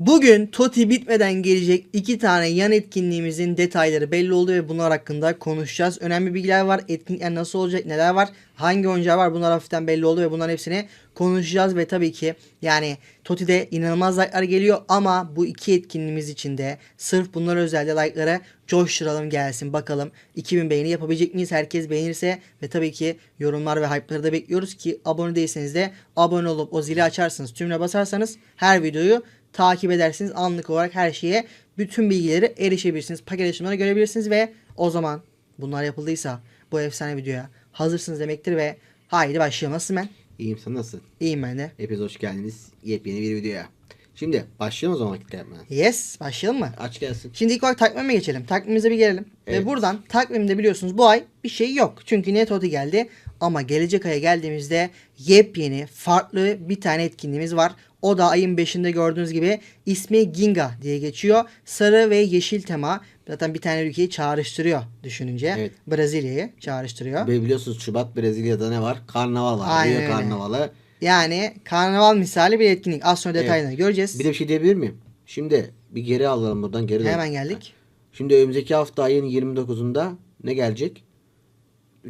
Bugün Toti bitmeden gelecek iki tane yan etkinliğimizin detayları belli oldu ve bunlar hakkında konuşacağız. Önemli bilgiler var. Etkinlikler nasıl olacak, neler var, hangi oyuncağı var bunlar hafiften belli oldu ve bunların hepsini konuşacağız. Ve tabii ki yani Toti'de inanılmaz like'lar geliyor ama bu iki etkinliğimiz için de sırf bunlar özelde like'lara coşturalım gelsin bakalım. 2000 beğeni yapabilecek miyiz? Herkes beğenirse ve tabii ki yorumlar ve hype'ları da bekliyoruz ki abone değilseniz de abone olup o zili açarsınız. Tümüne basarsanız her videoyu takip edersiniz. Anlık olarak her şeye bütün bilgileri erişebilirsiniz. Paket açılımları görebilirsiniz ve o zaman bunlar yapıldıysa bu efsane videoya hazırsınız demektir ve haydi başlayalım. Nasılsın ben? İyiyim sen nasılsın? İyiyim ben de. Hepiniz hoş geldiniz. Yepyeni bir videoya. Şimdi başlayalım o zaman vakit kaybetmeden. Yes başlayalım mı? Aç gelsin. Şimdi ilk olarak takvime geçelim. Takvimimize bir gelelim. Ve Evet. buradan takvimde biliyorsunuz bu ay bir şey yok. Çünkü net Oti geldi. Ama gelecek aya geldiğimizde yepyeni farklı bir tane etkinliğimiz var. O da ayın 5'inde gördüğünüz gibi ismi Ginga diye geçiyor. Sarı ve yeşil tema. Zaten bir tane ülkeyi çağrıştırıyor düşününce. Evet. Brezilya'yı çağrıştırıyor. Ve biliyorsunuz Şubat Brezilya'da ne var? Karnaval var. Aynen Rio öyle. Karnavalı. Yani karnaval misali bir etkinlik. Az sonra detaylarını göreceğiz. Bir de bir şey diyebilir miyim? Şimdi bir geri alalım buradan geri dön. Hemen geldik. Şimdi önümüzdeki hafta ayın 29'unda ne gelecek?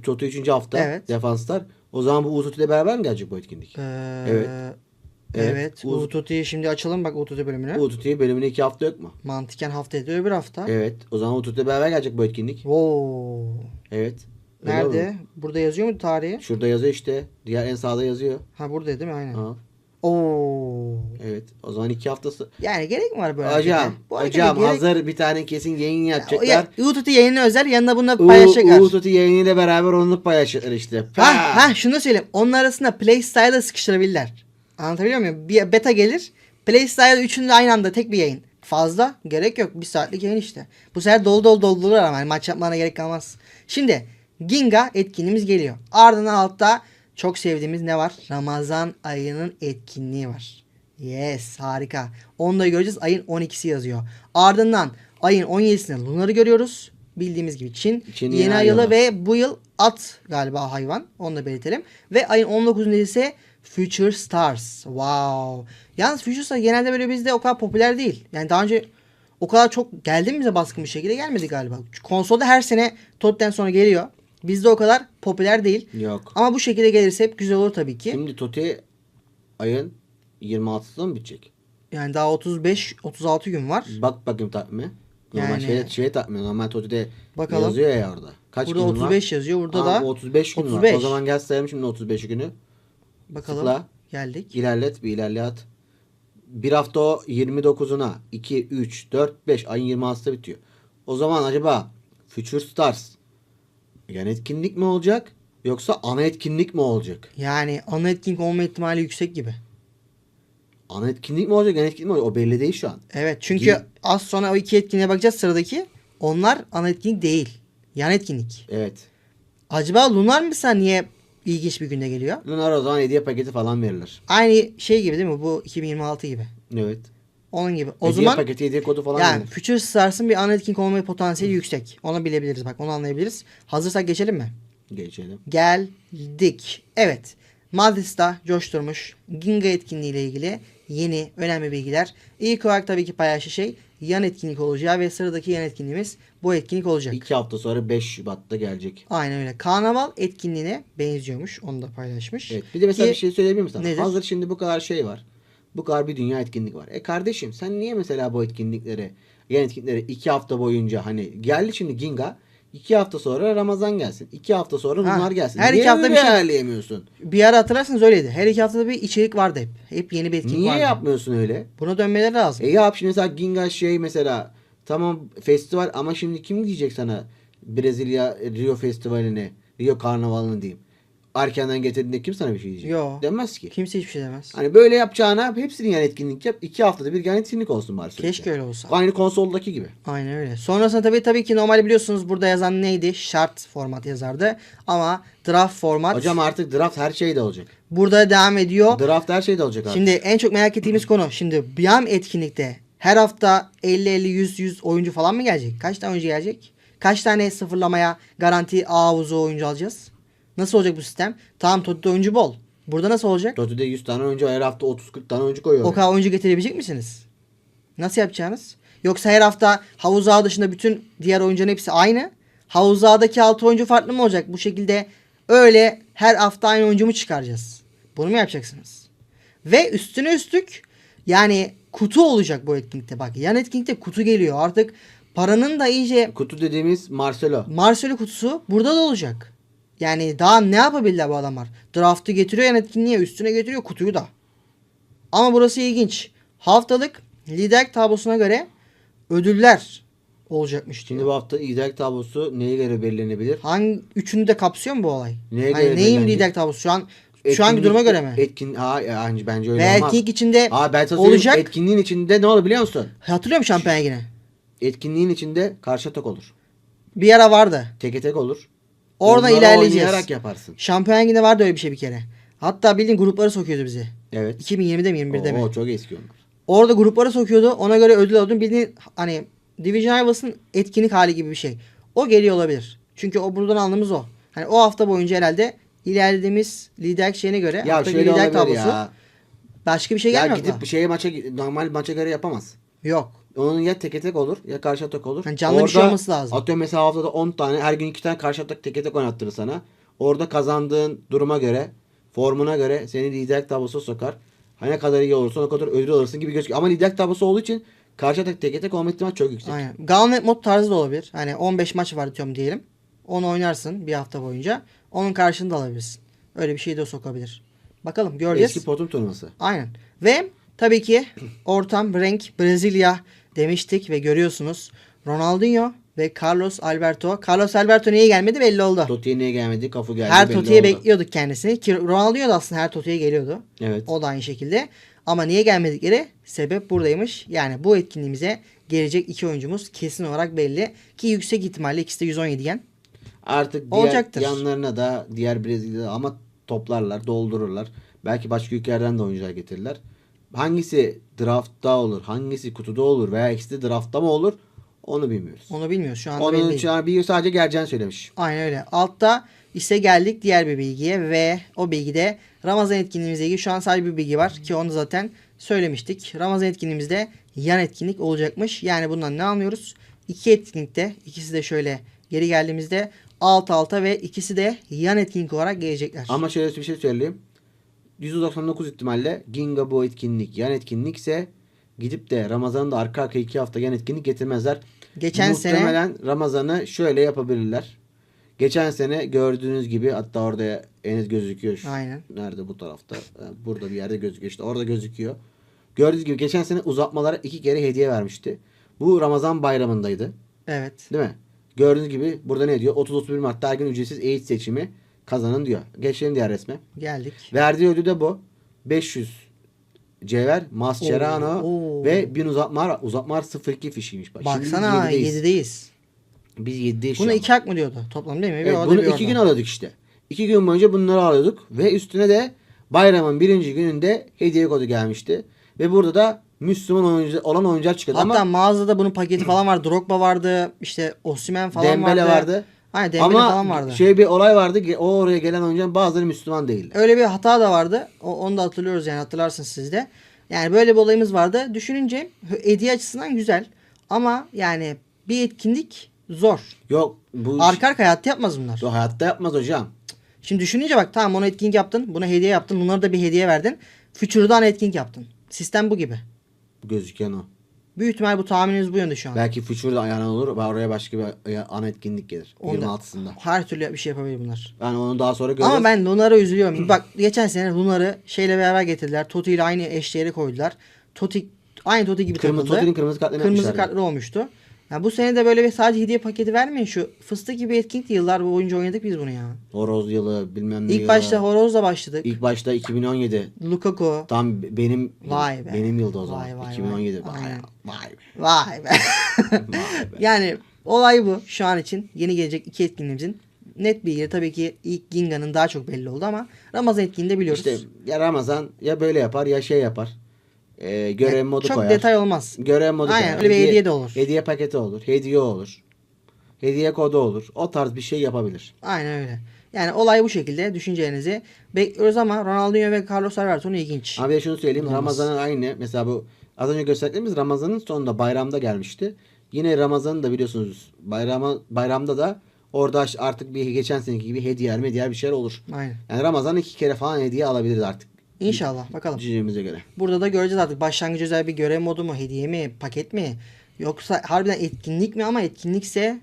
Toto 3. hafta Evet. defanslar. O zaman bu Uzutu ile beraber mi gelecek bu etkinlik? Ee, Evet. Evet. Uz- Ututu'yu şimdi açalım bak Ututu bölümünü. Uzutu bölümüne 2 hafta yok mu? Mantıken hafta ediyor öbür hafta. Evet. O zaman Uzutu ile beraber gelecek bu etkinlik. Wow. Evet. Öyle Nerede? Burada yazıyor mu tarihi? Şurada yazıyor işte. Diğer en sağda yazıyor. Ha burada değil mi? Aynen. Ha. Oo. Evet. O zaman iki haftası. Yani gerek mi var böyle? Hocam, harekete? Bu harekete hocam gerek- hazır bir tane kesin yayın Ya, yapacaklar. Ututu yayını özel yanına bunu paylaşacaklar. Uğur yayınıyla beraber onu paylaşacaklar işte. Ha, ha şunu da söyleyeyim. Onun arasında Playstyle'da sıkıştırabilirler. Anlatabiliyor muyum? Bir beta gelir. Playstyle üçünü de aynı anda tek bir yayın. Fazla gerek yok. Bir saatlik yayın işte. Bu sefer dolu dolu doldururlar ama yani maç yapmana gerek kalmaz. Şimdi Ginga etkinliğimiz geliyor. Ardından altta çok sevdiğimiz ne var? Ramazan ayının etkinliği var. Yes harika. Onu da göreceğiz. Ayın 12'si yazıyor. Ardından ayın 17'sinde Lunar'ı görüyoruz. Bildiğimiz gibi Çin. Çin yeni yeni ay yılı ayı. ve bu yıl at galiba hayvan. Onu da belirtelim. Ve ayın 19'unda ise Future Stars. Wow. Yalnız Future Stars genelde böyle bizde o kadar popüler değil. Yani daha önce o kadar çok geldi mi bize baskın bir şekilde gelmedi galiba. Konsolda her sene Tot'ten sonra geliyor. Bizde o kadar popüler değil. Yok. Ama bu şekilde gelirse hep güzel olur tabii ki. Şimdi Toti ayın 26'sında mı bitecek? Yani daha 35 36 gün var. Bak bakayım takvime. Normal Yani- şey, şey takvime. Normal Toti'de Bakalım. yazıyor ya orada. Kaç Burada gün 35 var? yazıyor. Burada Aa, da 35 gün 35. var. O zaman gel sayalım şimdi 35 günü. Bakalım. tıkla. Geldik. İlerlet bir ilerlet. Bir hafta o 29'una 2, 3, 4, 5 ayın 26'sı bitiyor. O zaman acaba Future Stars yan etkinlik mi olacak? Yoksa ana etkinlik mi olacak? Yani ana etkinlik olma ihtimali yüksek gibi. Ana etkinlik mi olacak? Yan etkinlik mi olacak? O belli değil şu an. Evet çünkü Gir- az sonra o iki etkinliğe bakacağız sıradaki. Onlar ana etkinlik değil. Yan etkinlik. Evet. Acaba Lunar mesela niye ilginç bir günde geliyor? Lunar o zaman hediye paketi falan verilir. Aynı şey gibi değil mi? Bu 2026 gibi. Evet. Onun gibi. O hediye zaman paketi, hediye kodu falan yani verilir. Future Stars'ın bir ana etkinlik olma potansiyeli yüksek. Onu bilebiliriz bak. Onu anlayabiliriz. Hazırsak geçelim mi? Geçelim. Geldik. Evet. Maldis'ta coşturmuş Ginga etkinliği ile ilgili yeni önemli bilgiler. İlk olarak tabii ki paylaştığı şey yan etkinlik olacağı ve sıradaki yan etkinliğimiz bu etkinlik olacak. İki hafta sonra 5 Şubat'ta gelecek. Aynen öyle. Karnaval etkinliğine benziyormuş. Onu da paylaşmış. Evet. Bir de mesela Ki- bir şey söyleyebilir misin? Nedir? Hazır şimdi bu kadar şey var. Bu kadar bir dünya etkinlik var. E kardeşim sen niye mesela bu etkinliklere, yan etkinliklere iki hafta boyunca hani geldi şimdi Ginga iki hafta sonra Ramazan gelsin. iki hafta sonra Ha, bunlar gelsin. her niye iki hafta bir şey- ayarlayamıyorsun? Bir ara hatırlarsanız öyleydi. Her iki haftada bir içerik vardı hep. Hep yeni bir etkinlik Niye vardı. yapmıyorsun öyle? Buna dönmeleri lazım. E yap şimdi mesela Ginga şey mesela tamam festival ama şimdi kim diyecek sana Brezilya Rio Festivali'ne, Rio Karnavalı'nı diyeyim. Erkenden getirdiğinde kim sana bir şey diyecek? Yo. Demez ki. Kimse hiçbir şey demez. Hani böyle yapacağına hepsini yan etkinlik yap. iki haftada bir yan etkinlik olsun bari. sürekli. Keşke öyle olsa. Aynı konsoldaki gibi. Aynen öyle. Sonrasında tabii tabii ki normal biliyorsunuz burada yazan neydi? Şart format yazardı. Ama draft format Hocam artık draft her şeyde olacak. burada devam ediyor. Draft her şeyde olacak artık. Şimdi en çok merak ettiğimiz konu. Şimdi BIAM etkinlikte her hafta 50-50 100-100 oyuncu falan mı gelecek? Kaç tane oyuncu gelecek? Kaç tane sıfırlamaya garanti A havuzu oyuncu alacağız? Nasıl olacak bu sistem? Tamam Toti'de oyuncu bol. Burada nasıl olacak? Toti'de 100 tane oyuncu. Her hafta 30-40 tane oyuncu koyuyor. O kadar oyuncu getirebilecek misiniz? Nasıl yapacağınız? Yoksa her hafta havuz ağı dışında bütün diğer oyuncuların hepsi aynı. Havuz ağdaki 6 oyuncu farklı mı olacak? Bu şekilde öyle her hafta aynı oyuncu mu çıkaracağız? Bunu mu yapacaksınız? Ve üstüne üstlük yani kutu olacak bu etkinlikte. Bak yan etkinlikte kutu geliyor. Artık paranın da iyice Kutu dediğimiz Marcelo. Marcelo kutusu burada da olacak. Yani daha ne yapabilirler bu adamlar? Draft'ı getiriyor yan etkinliğe üstüne getiriyor kutuyu da. Ama burası ilginç. Haftalık lider tablosuna göre ödüller olacakmış Şimdi diyor. bu hafta liderlik tablosu neye göre belirlenebilir? Hangi üçünü de kapsıyor mu bu olay? Neye hani göre neyim lider tablosu? Şu an şu anki duruma göre mi? Etkin, ha, yani bence öyle Ve olmaz. içinde Aa, ben olacak. Etkinliğin içinde ne olur biliyor musun? Hatırlıyor musun şampiyon yine? Etkinliğin içinde karşı atak olur. Bir ara vardı. Teke tek olur. Oradan Bunları ilerleyeceğiz. oynayarak yaparsın. Şampiyon yine vardı öyle bir şey bir kere. Hatta bildiğin gruplara sokuyordu bizi. Evet. 2020'de mi 21'de mi? Oo, çok eski onlar. Orada gruplara sokuyordu. Ona göre ödül alıyordun. Bildiğin hani Division Rivals'ın etkinlik hali gibi bir şey. O geliyor olabilir. Çünkü o buradan aldığımız o. Hani o hafta boyunca herhalde ilerlediğimiz liderlik şeyine göre Ya haftaki şöyle liderlik olabilir tablosu ya. başka bir şey Ya gelmiyor gidip akla. bir şeye maça normal maça göre yapamaz. Yok. Onun ya teke tek olur ya karşı atak olur. Yani canlı bir şey olması lazım. Atıyorum mesela haftada 10 tane her gün 2 tane karşı atak teke tek oynattırır sana. Orada kazandığın duruma göre formuna göre seni liderlik tablosuna sokar. Hani ne kadar iyi olursan o kadar ödül alırsın gibi gözüküyor. Ama liderlik tablosu olduğu için karşı atak teke tek olma ihtimali çok yüksek. Aynen. Gauntlet mod tarzı da olabilir. Hani 15 maç var diyorum diyelim. Onu oynarsın bir hafta boyunca. Onun karşılığını da alabilirsin. Öyle bir şey de sokabilir. Bakalım göreceğiz. Eski potum turnuvası. Aynen. Ve tabii ki ortam renk Brezilya demiştik ve görüyorsunuz Ronaldinho ve Carlos Alberto. Carlos Alberto niye gelmedi belli oldu. Toti'ye niye gelmedi? Kafu geldi. her oldu. bekliyorduk kendisini. Ki Ronaldinho da aslında her Toti'ye geliyordu. Evet. O da aynı şekilde. Ama niye gelmedikleri sebep buradaymış. Yani bu etkinliğimize gelecek iki oyuncumuz kesin olarak belli. Ki yüksek ihtimalle ikisi de 117 gen. Artık diğer Olacaktır. yanlarına da diğer Brezilya'da ama toplarlar, doldururlar. Belki başka ülkelerden de oyuncular getirirler. Hangisi draftta olur, hangisi kutuda olur veya ikisi de draftta mı olur onu bilmiyoruz. Onu bilmiyoruz. Şu anda belli Onun değil. için bir sadece geleceğini söylemiş. Aynen öyle. Altta ise geldik diğer bir bilgiye ve o bilgide Ramazan etkinliğimizle ilgili şu an sadece bir bilgi var ki onu zaten söylemiştik. Ramazan etkinliğimizde yan etkinlik olacakmış. Yani bundan ne anlıyoruz? İki etkinlikte ikisi de şöyle geri geldiğimizde alt alta ve ikisi de yan etkinlik olarak gelecekler. Ama şöyle bir şey söyleyeyim. %99 ihtimalle Ginga bu etkinlik yan etkinlikse gidip de Ramazan'da arka arka iki hafta yan etkinlik getirmezler. Geçen sene Muhtemelen Ramazan'ı şöyle yapabilirler. Geçen sene gördüğünüz gibi hatta orada Enes gözüküyor. Şu- Aynen. Nerede bu tarafta? Ha, Burada bir yerde gözüküyor. İşte orada gözüküyor. Gördüğünüz gibi geçen sene uzatmalara iki kere hediye vermişti. Bu Ramazan bayramındaydı. evet. Değil mi? Gördüğünüz gibi burada ne diyor? 30-31 Mart'ta her gün ücretsiz eğit seçimi kazanın diyor. Geçelim diğer resme. Geldik. Verdiği ödül de bu. 500 cevher, Mascherano Oo. ve 1000 uzatma uzatma 02 fişiymiş. Bak, şimdi Baksana 7'deyiz. 7'deyiz. Biz 7'deyiz şu Buna an. 2 hak mı diyordu toplam değil mi? Bir Evet, bunu bir iki orada. gün alıyorduk işte. İki gün boyunca bunları alıyorduk. Ve üstüne de bayramın birinci gününde hediye kodu gelmişti. Ve burada da Müslüman oyuncu, olan oyuncular çıkıyordu. Hatta Ama mağazada bunun paketi falan var. Drogba vardı. işte Osimhen falan Dembele vardı. vardı. Aynen Dembele Ama falan vardı. şey bir olay vardı ki o oraya gelen oyuncuların bazıları Müslüman değil. Öyle bir hata da vardı. O, onu da hatırlıyoruz yani hatırlarsınız siz de. Yani böyle bir olayımız vardı. Düşününce hediye açısından güzel. Ama yani bir etkinlik zor. Yok bu Arka arka hayatta yapmaz bunlar. Bu hayatta yapmaz hocam. Şimdi düşününce bak tamam ona etkinlik yaptın. Buna hediye yaptın. Bunlara da bir hediye verdin. Future'dan etkinlik yaptın. Sistem bu gibi. Gözüken o. Büyük ihtimal bu tahminimiz bu yönde şu an. Belki Future'da ayağına olur ve oraya başka bir ana etkinlik gelir. Onda 26'sında. Her türlü bir şey yapabilir bunlar. Yani onu daha sonra göreceğiz. Ama ben Lunar'a üzülüyorum. Bak geçen sene Lunar'ı şeyle beraber getirdiler. Totti ile aynı eşdeğeri koydular. Totti aynı Totti gibi Kırmızı, takıldı. Toti'nin kırmızı kartlarını Kırmızı kartları olmuştu. Ya bu sene de böyle bir sadece hediye paketi vermeyin şu. Fıstık gibi etkinlikti yıllar boyunca oynadık biz bunu ya. Horoz yılı bilmem ne İlk yılı. başta Horoz'la başladık. İlk başta 2017. Lukaku. Tam benim Vay be. benim yılda o zaman. Vay, vay, 2017. vay. Vay, vay be. Vay be. Vay be. yani olay bu şu an için. Yeni gelecek iki etkinliğimizin. Net bilgileri tabii ki ilk Ginga'nın daha çok belli oldu ama Ramazan etkinliğinde biliyoruz. İşte ya Ramazan ya böyle yapar ya şey yapar. Ee, görev Yani modu çok koyar. detay olmaz. Görev modu Aynen, koyar. öyle bir hediye de olur. Hediye paketi olur. Hediye olur. Hediye kodu olur. O tarz bir şey yapabilir. Aynen öyle. Yani olay bu şekilde düşüncelerinizi bekliyoruz ama Ronaldinho ve Carlos Alberto'nun ilginç. Abi şunu söyleyeyim. Ramazan'ın aynı mesela bu Az önce gösterdiklerimiz Ramazan'ın sonunda bayramda gelmişti. Yine Ramazan'ın da biliyorsunuz bayrama, bayramda da orada artık bir geçen seneki gibi hediye medya bir şeyler olur. Aynen. Yani Ramazan iki kere falan hediye alabiliriz artık. İnşallah bakalım. Cicimize göre. Burada da göreceğiz artık başlangıç özel bir görev modu mu, hediye mi, paket mi? Yoksa harbiden etkinlik mi ama etkinlikse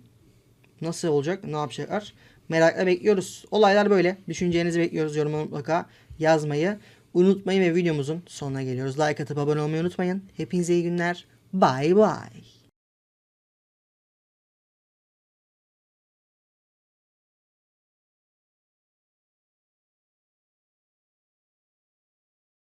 nasıl olacak, ne yapacaklar? Merakla bekliyoruz. Olaylar böyle. Düşüncelerinizi bekliyoruz. Yoruma mutlaka yazmayı unutmayın ve videomuzun sonuna geliyoruz. Like atıp abone olmayı unutmayın. Hepinize iyi günler. Bye bye.